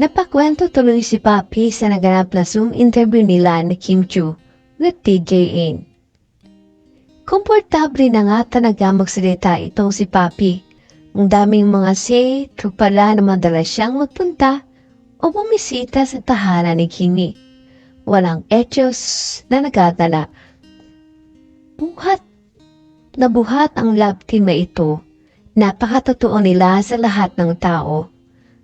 Napakwento tuloy si Papi sa naganap na Zoom interview nila ni Kim Chu with TJN. Komportable na nga talaga magsalita itong si Papi. Ang daming mga say, true pala na madalas siyang magpunta o bumisita sa tahanan ni Kimi. Walang etyos na nagadala. Buhat na buhat ang love team na ito. Napakatotoo nila sa lahat ng tao.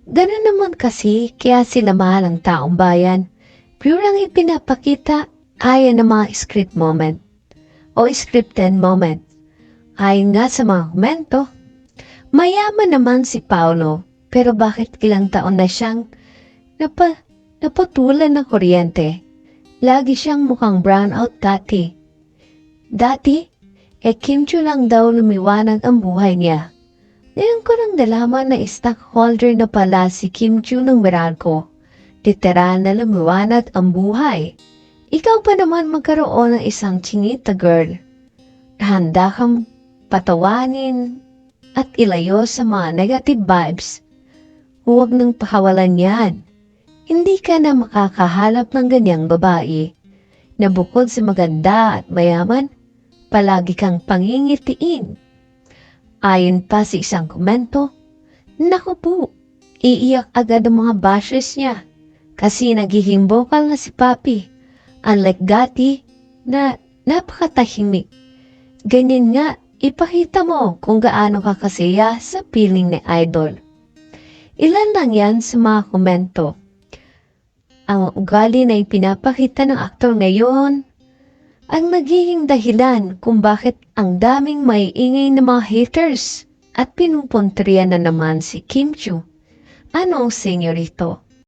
Ganun naman kasi kaya sila mahal ang taong bayan. Pure ang ipinapakita ayon ng mga script moment o scripted moment. Ayon nga sa mga komento, mayaman naman si Paolo pero bakit ilang taon na siyang napa, naputulan ng kuryente? Lagi siyang mukhang brownout dati. Dati, eh Kim lang daw lumiwanag ang buhay niya. Ngayon ko nang nalaman na stockholder na pala si Kim Chu ng Meralco. Literal na lumiwanag ang buhay. Ikaw pa naman magkaroon ng isang chinita girl. Handa kang patawanin at ilayo sa mga negative vibes. Huwag nang pakawalan yan. Hindi ka na makakahalap ng ganyang babae na bukod sa maganda at mayaman, palagi kang pangingitiin. Ayon pa sa isang komento, Naku po, iiyak agad ang mga bashes niya kasi nagiging vocal na si Papi. Unlike dati na napakatahimik. Ganyan nga, ipakita mo kung gaano ka kasaya sa piling ni Idol. Ilan lang yan sa mga komento. Ang ugali na ipinapakita ng aktor ngayon ang nagiging dahilan kung bakit ang daming may ingay ng mga haters at pinupuntriya na naman si Kim Chu. Anong senyorito?